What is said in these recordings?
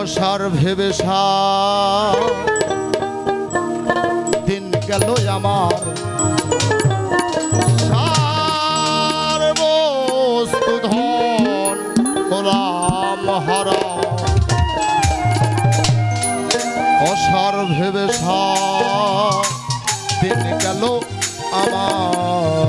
অসার ভেবে দিন গেল আমার। সার অসার ভেবে দিন গেল আমার।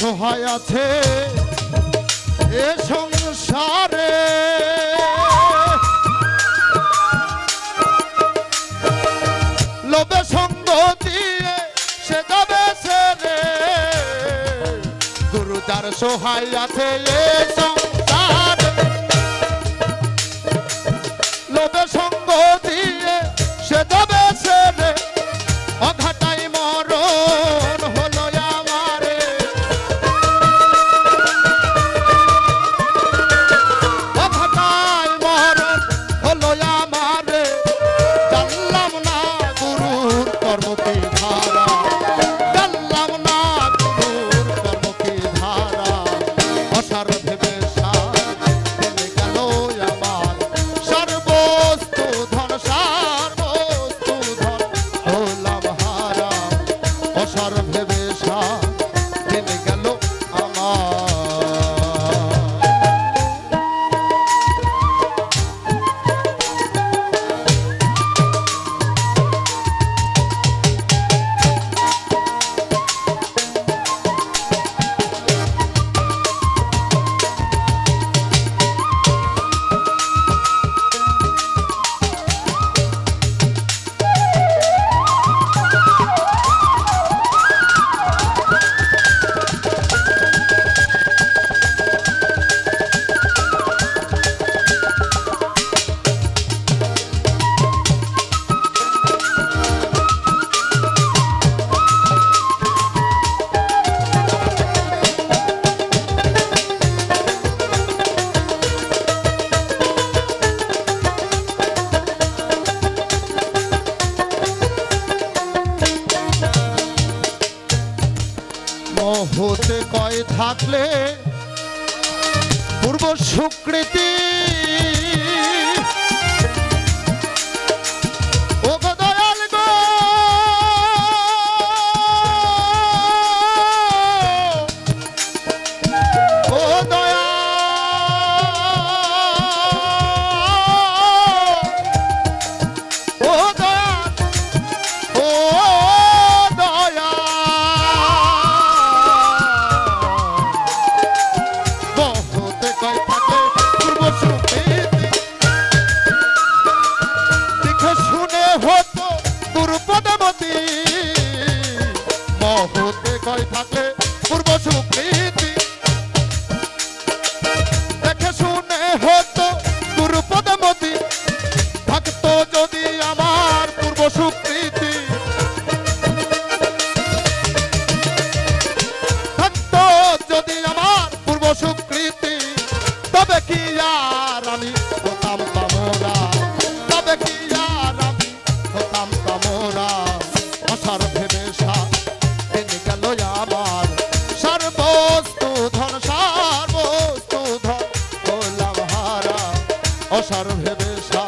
সহায় আছে এ সংসারে। লোভে সঙ্গ দিয়ে সে যাবে সেরে। গুরু যার সহায় আছে এ সংসার। লোভে সঙ্গ দিয়ে থাকলে পূর্ব সুকৃতি তবে কি আর আমি হতাম কামরা তবে কি আর আমি হতাম কামরা আশার ভেবে সার এনে গেল আমার। সর্বস্তু ধন সর্বস্তু ধন হলাম হারা। অসার ভেবে সার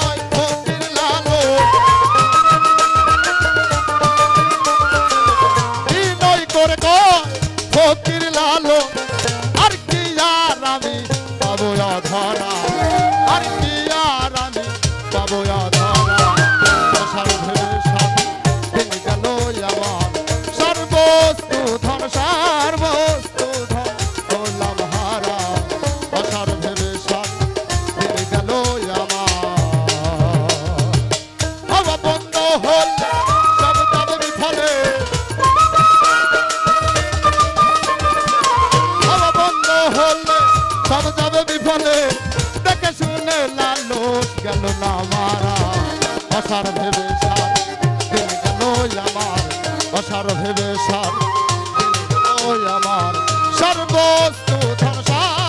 মানুষ গেল না মারা অসার ভেবে সার, দিন গেল আমার। অসার ভেবে সার, দিন গেল আমার। সর্বস্তু ধর্ষার